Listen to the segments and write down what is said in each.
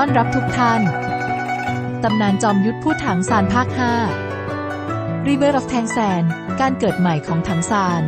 ต้อนรับทุกท่าน ตำนานจอมยุทธพูดถังซานภาค 5 River of Tang San การเกิดใหม่ของถังซาน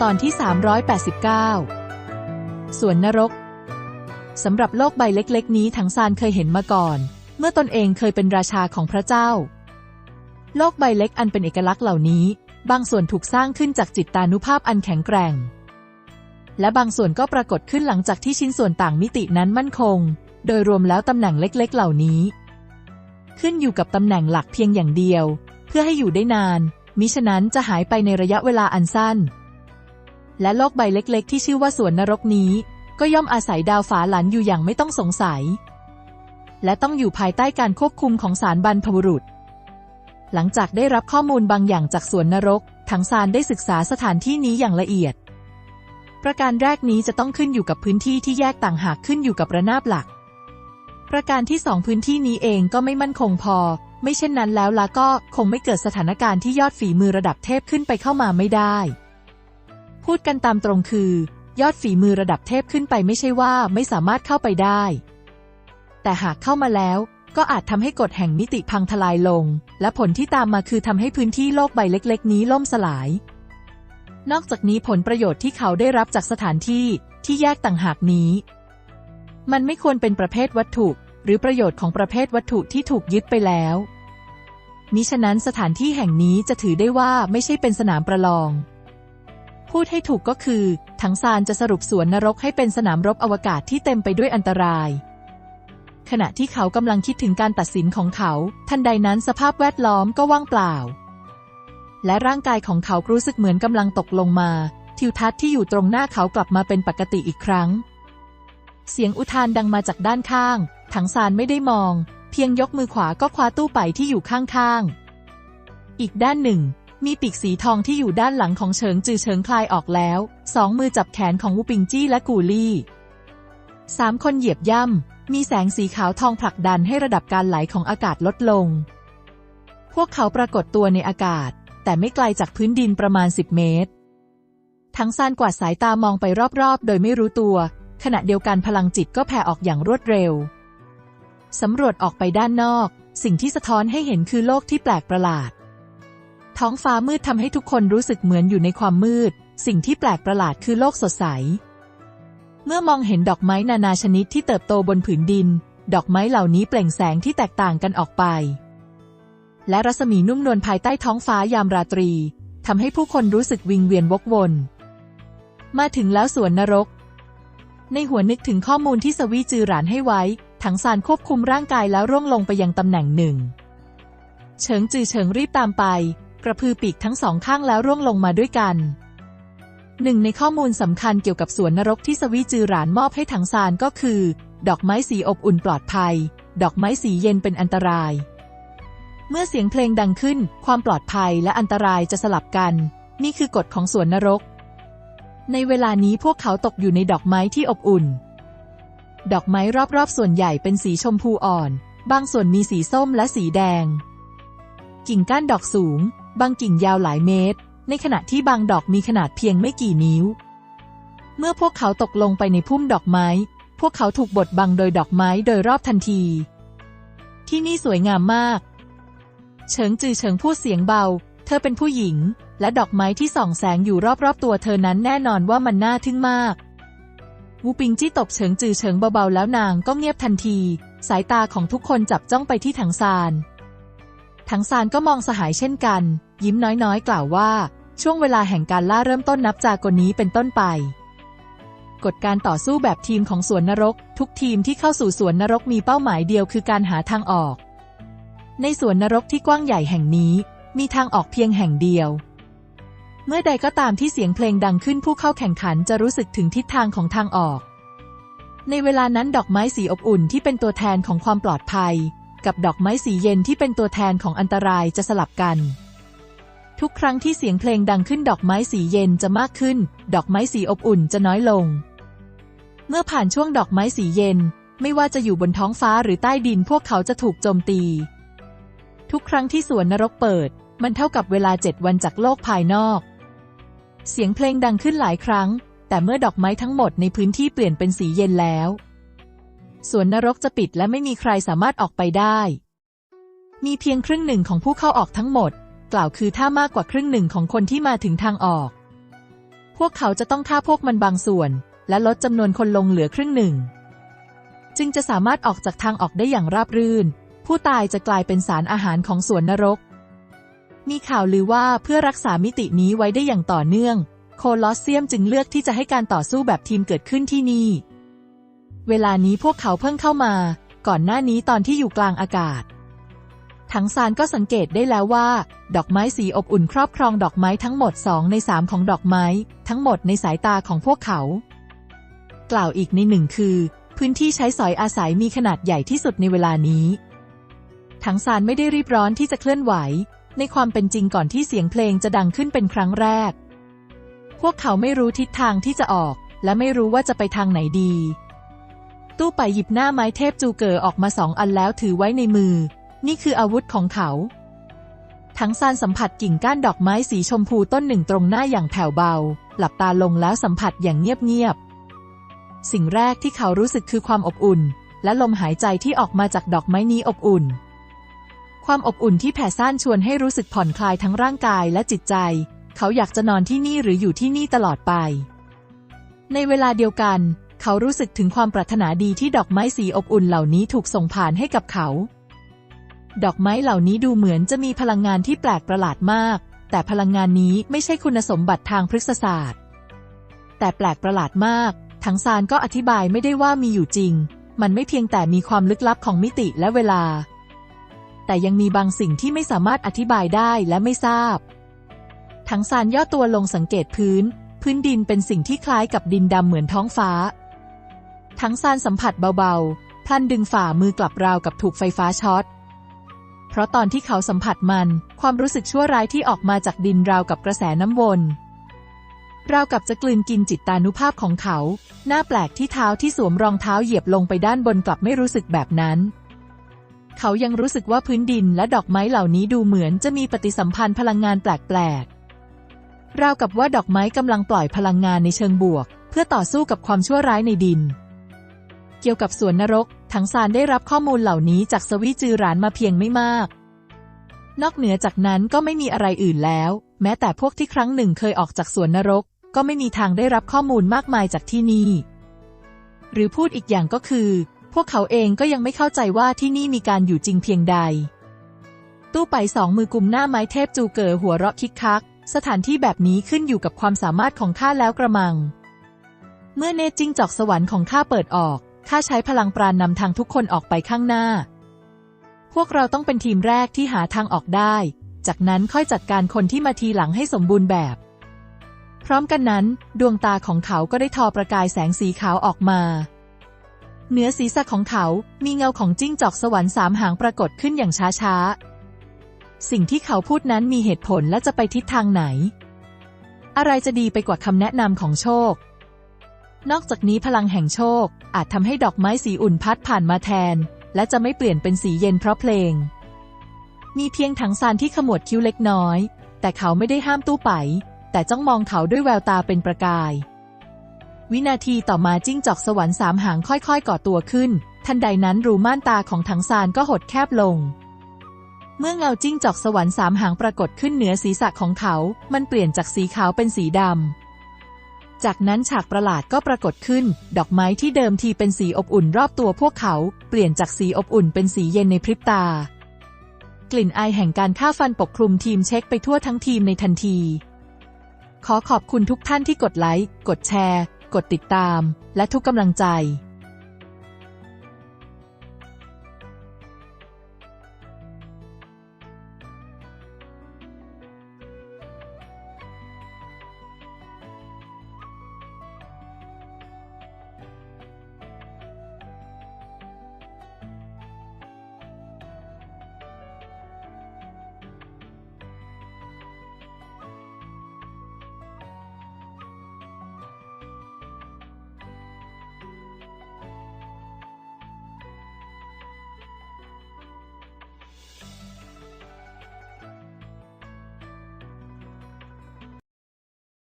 ตอนที่ 389 สวนนรก สำหรับโลกใบเล็กๆ นี้ถังซานเคยเห็นมาก่อน เมื่อตนเองเคยเป็นราชาของพระเจ้า โลกใบเล็กอันเป็นเอกลักษณ์เหล่านี้ บางส่วนถูกสร้างขึ้นจากจิตตานุภาพอันแข็งแกร่งและบางส่วนก็ปรากฏขึ้นหลังจากที่ชิ้นส่วนต่างมิตินั้นมั่นคง โดยรวมแล้วตำแหน่งเล็กๆ เหล่านี้ ขึ้นอยู่กับตำแหน่งหลักเพียงอย่างเดียว เพื่อให้อยู่ได้นาน มิฉะนั้นจะหายไปในระยะเวลาอันสั้น และโลกใบเล็กๆ ที่ชื่อว่าสวนนรกนี้ ก็ย่อมอาศัยดาวฝาหลันอยู่อย่างไม่ต้องสงสัย และต้องอยู่ภายใต้การควบคุมของสารบรรพบุรุษ หลังจากได้รับข้อมูลบางอย่างจากสวนนรกถังซานได้ศึกษาสถานที่นี้อย่างละเอียด ประการแรกนี้จะต้องขึ้นอยู่กับพื้นที่ที่แยกต่างหากขึ้นอยู่กับระนาบหลัก ประการที่สองพื้นที่นี้เองก็ไม่มั่นคงพอ ไม่เช่นนั้นแล้วละก็คงไม่เกิดสถานการณ์ที่ยอดฝีมือระดับเทพขึ้นไปเข้ามาไม่ได้ พูดกันตามตรงคือ ยอดฝีมือระดับเทพขึ้นไปไม่ใช่ว่าไม่สามารถเข้าไปได้ แต่หากเข้ามาแล้วก็อาจทำให้กฎแห่งมิติพังทลายลง และผลที่ตามมาคือทำให้พื้นที่โลกใบเล็ก ๆ นี้ล่มสลาย นอกจากนี้ผลประโยชน์ที่เขาได้รับจากสถานที่ที่แยกต่างหากนี้ มันไม่ควรเป็นประเภทวัตถุ หรือประโยชน์ของประเภทวัตถุที่ถูกยึดไปแล้ว มิฉะนั้นสถานที่แห่งนี้จะถือได้ว่าไม่ใช่เป็นสนามประลอง พูดให้ถูกก็คือ ถังซานจะสรุปสวนนรกให้เป็นสนามรบอวกาศที่เต็มไปด้วยอันตราย ขณะที่เขากำลังคิดถึงการตัดสินของเขา ทันใดนั้นสภาพแวดล้อมก็ว่างเปล่า และร่างกายของเขารู้สึกเหมือนกำลังตกลงมา ทิวทัศน์ที่อยู่ตรงหน้าเขากลับมาเป็นปกติอีกครั้ง เสียงอุทานดังมาจากด้านข้าง ถังซานไม่ได้มอง เพียงยกมือขวาก็คว้าตู้ไปที่อยู่ข้างๆ อีกด้านหนึ่ง มีปีกสีทองที่อยู่ด้านหลังของเฉิงจือเฉิงคลายออกแล้ว สองมือจับแขนของวูปิงจี้และกูลี่สามคนเหยียบย่ำ มีแสงสีขาวทองผลักดันให้ระดับการไหลของอากาศลดลง พวกเขาปรากฏตัวในอากาศ แต่ไม่ไกลจากพื้นดินประมาณ 10 เมตรทั้งซานกวาดสายตามองไปรอบๆ โดยไม่รู้ตัว ขณะเดียวกันพลังจิตก็แผ่ออกอย่างรวดเร็ว สำรวจออกไปด้านนอก สิ่งที่สะท้อนให้เห็นคือโลกที่แปลกประหลาด ท้องฟ้ามืดทำให้ทุกคนรู้สึกเหมือนอยู่ในความมืด สิ่งที่แปลกประหลาดคือโลกสดใส เมื่อมองเห็นดอกไม้นานาชนิดที่เติบโตบนผืนดิน ดอกไม้เหล่านี้เปล่งแสงที่แตกต่างกันออกไป และรัศมีนุ่มนวลภายใต้ท้องฟ้ายามราตรีทำให้ผู้คนรู้สึกวิงเวียนวกวนมาถึงแล้วสวนนรก ในหัวนึกถึงข้อมูลที่สวีจือหรานให้ไว้ ถังซานควบคุมร่างกายแล้วร่วงลงไปยังตำแหน่งหนึ่ง เฉิงจือเฉิงรีบตามไป กระพือปีกทั้งสองข้างแล้วร่วงลงมาด้วยกันหนึ่งในข้อมูลสำคัญเกี่ยวกับสวนนรกที่สวีจือหรานมอบให้ถังซานก็คือ ดอกไม้สีอบอุ่นปลอดภัย ดอกไม้สีเย็นเป็นอันตราย เมื่อเสียงเพลงดังขึ้น ความปลอดภัยและอันตรายจะสลับกัน นี่คือกฎของสวนนรก ในเวลานี้พวกเขาตกอยู่ในดอกไม้ที่อบอุ่น ดอกไม้รอบๆส่วนใหญ่เป็นสีชมพูอ่อน บางส่วนมีสีส้มและสีแดง กิ่งก้านดอกสูง บางกิ่งยาวหลายเมตร ในขณะที่บางดอกมีขนาดเพียงไม่กี่นิ้ว เมื่อพวกเขาตกลงไปในพุ่มดอกไม้ พวกเขาถูกบดบังโดยดอกไม้โดยรอบทันที ที่นี่สวยงามมาก เฉิงจือเฉิงพูดเสียงเบา เธอเป็นผู้หญิง และดอกไม้ที่ส่องแสงอยู่รอบๆตัวเธอนั้นแน่นอนว่ามันน่าทึ่งมาก วูปิงจี้ตบเฉิงจือเฉิงเบาๆแล้วนางก็เงียบทันที สายตาของทุกคนจับจ้องไปที่ถังซาน ถังซานก็มองสหายเช่นกัน ยิ้มน้อยๆ กล่าวว่า ช่วงเวลาแห่งการล่าเริ่มต้นนับจากนี้เป็นต้นไปกฎการต่อสู้แบบทีมของสวนนรก ทุกทีมที่เข้าสู่สวนนรกมีเป้าหมายเดียวคือการหาทางออก ในสวนนรกที่กว้างใหญ่แห่งนี้ มีทางออกเพียงแห่งเดียว เมื่อใดก็ตามที่เสียงเพลงดังขึ้นผู้เข้าแข่งขันจะรู้สึกถึงทิศทางของทางออก ในเวลานั้นดอกไม้สีอบอุ่นที่เป็นตัวแทนของความปลอดภัย กับดอกไม้สีเย็นที่เป็นตัวแทนของอันตรายจะสลับกัน ทุกครั้งที่เสียงเพลงดังขึ้นดอกไม้สีเย็นจะมากขึ้น ดอกไม้สีอบอุ่นจะน้อยลง เมื่อผ่านช่วงดอกไม้สีเย็น ไม่ว่าจะอยู่บนท้องฟ้าหรือใต้ดินพวกเขาจะถูกโจมตี ทุกครั้งที่สวนนรกเปิด มันเท่ากับเวลาเจ็ดวันจากโลกภายนอก เสียงเพลงดังขึ้นหลายครั้ง แต่เมื่อดอกไม้ทั้งหมดในพื้นที่เปลี่ยนเป็นสีเย็นแล้วสวนนรกจะปิดและไม่มีใครสามารถออกไปได้ มีเพียงครึ่งหนึ่งของผู้เข้าออกทั้งหมด กล่าวคือถ้ามากกว่าครึ่งหนึ่งของคนที่มาถึงทางออก พวกเขาจะต้องฆ่าพวกมันบางส่วน และลดจำนวนคนลงเหลือครึ่งหนึ่ง จึงจะสามารถออกจากทางออกได้อย่างราบรื่น ผู้ตายจะกลายเป็นสารอาหารของสวนนรก มีข่าวลือว่าเพื่อรักษามิตินี้ไว้ได้อย่างต่อเนื่อง โคลอสเซียมจึงเลือกที่จะให้การต่อสู้แบบทีมเกิดขึ้นที่นี่ เวลานี้พวกเขาเพิ่งเข้ามา ก่อนหน้านี้ตอนที่อยู่กลางอากาศทั้งซานก็สังเกตได้แล้วว่า ดอกไม้สีอบอุ่นครอบครองดอกไม้ทั้งหมดสองในสามของดอกไม้ ทั้งหมดในสายตาของพวกเขา กล่าวอีกในหนึ่งคือ พื้นที่ใช้สอยอาศัยมีขนาดใหญ่ที่สุดในเวลานี้ทั้งซานไม่ได้รีบร้อนที่จะเคลื่อนไหว ในความเป็นจริงก่อนที่เสียงเพลงจะดังขึ้นเป็นครั้งแรก พวกเขาไม่รู้ทิศทางที่จะออก และไม่รู้ว่าจะไปทางไหนดี ตู้ไปหยิบหน้าไม้เทพจูเกอออกมาสองอันแล้วถือไว้ในมือ นี่คืออาวุธของเขาทั้งซานสัมผัสกิ่งก้านดอกไม้สีชมพูต้นหนึ่งตรงหน้าอย่างแผ่วเบา หลับตาลงแล้วสัมผัสอย่างเงียบๆ สิ่งแรกที่เขารู้สึกคือความอบอุ่น และลมหายใจที่ออกมาจากดอกไม้นี้อบอุ่น ความอบอุ่นที่แผ่ซ่านชวนให้รู้สึกผ่อนคลายทั้งร่างกายและจิตใจ เขาอยากจะนอนที่นี่หรืออยู่ที่นี่ตลอดไป ในเวลาเดียวกัน เขารู้สึกถึงความปรารถนาดีที่ดอกไม้สีอบอุ่นเหล่านี้ถูกส่งผ่านให้กับเขา ดอกไม้เหล่านี้ดูเหมือนจะมีพลังงานที่แปลกประหลาดมาก แต่พลังงานนี้ไม่ใช่คุณสมบัติทางพฤกษศาสตร์ แต่แปลกประหลาดมาก ทั้งซานก็อธิบายไม่ได้ว่ามีอยู่จริง มันไม่เพียงแต่มีความลึกลับของมิติและเวลา แต่ยังมีบางสิ่งที่ไม่สามารถอธิบายได้และไม่ทราบทั้งซานย่อตัวลงสังเกตพื้น พื้นดินเป็นสิ่งที่คล้ายกับดินดำเหมือนท้องฟ้าทั้งซานสัมผัสเบาๆ พลันดึงฝ่ามือกลับราวกับถูกไฟฟ้าช็อต เพราะตอนที่เขาสัมผัสมัน ความรู้สึกชั่วร้ายที่ออกมาจากดินราวกับกระแสน้ำวนราวกับจะกลืนกินจิตตานุภาพของเขา หน้าแปลกที่เท้าที่สวมรองเท้าเหยียบลงไปด้านบนกลับไม่รู้สึกแบบนั้น เขายังรู้สึกว่าพื้นดินและดอกไม้เหล่านี้ดูเหมือนจะมีปฏิสัมพันธ์พลังงานแปลกๆ ราวกับว่าดอกไม้กำลังปล่อยพลังงานในเชิงบวก เพื่อต่อสู้กับความชั่วร้ายในดิน เกี่ยวกับสวนนรก ทั้งซานได้รับข้อมูลเหล่านี้จากสวิจือรานมาเพียงไม่มาก นอกเหนือจากนั้นก็ไม่มีอะไรอื่นแล้ว แม้แต่พวกที่ครั้งหนึ่งเคยออกจากสวนนรก ก็ไม่มีทางได้รับข้อมูลมากมายจากที่นี่ หรือพูดอีกอย่างก็คือ พวกเขาเองก็ยังไม่เข้าใจว่าที่นี่มีการอยู่จริงเพียงใด ตู้ไปสองมือกุมหน้าไม้เทพจูเก๋อหัวเราะคิกคัก สถานที่แบบนี้ขึ้นอยู่กับความสามารถของข้าแล้วกระมัง เมื่อเนตจิ้งจอกสวรรค์ของข้าเปิดออกข้าใช้พลังปราณนำทางทุกคนออกไปข้างหน้า พวกเราต้องเป็นทีมแรกที่หาทางออกได้ จากนั้นค่อยจัดการคนที่มาทีหลังให้สมบูรณ์แบบ พร้อมกันนั้น ดวงตาของเขาก็ได้ทอประกายแสงสีขาวออกมา เหนือศีรษะของเขา มีเงาของจิ้งจอกสวรรค์สามหางปรากฏขึ้นอย่างช้าๆ สิ่งที่เขาพูดนั้นมีเหตุผลและจะไปทิศทางไหน อะไรจะดีไปกว่าคำแนะนำของโชค นอกจากนี้พลังแห่งโชค อาจทำให้ดอกไม้สีอุ่นพัดผ่านมาแทน และจะไม่เปลี่ยนเป็นสีเย็นเพราะเพลง มีเพียงถังซานที่ขมวดคิ้วเล็กน้อย แต่เขาไม่ได้ห้ามตู้ไป แต่จ้องมองเขาด้วยแววตาเป็นประกาย วินาทีต่อมาจิ้งจอกสวรรค์สามหางค่อยๆ ก่อตัวขึ้น ทันใดนั้นรูม่านตาของถังซานก็หดแคบลง เมื่อเงาจิ้งจอกสวรรค์สามหางปรากฏขึ้นเหนือศีรษะของเขา มันเปลี่ยนจากสีขาวเป็นสีดำ จากนั้นฉากประหลาดก็ปรากฏขึ้น ดอกไม้ที่เดิมทีเป็นสีอบอุ่นรอบตัวพวกเขา เปลี่ยนจากสีอบอุ่นเป็นสีเย็นในพริบตา กลิ่นอายแห่งการฆ่าฟันปกคลุมทีมเช็คไปทั่วทั้งทีมในทันที ขอขอบคุณทุกท่านที่กดไลค์ กดแชร์ กดติดตาม และทุกกำลังใจ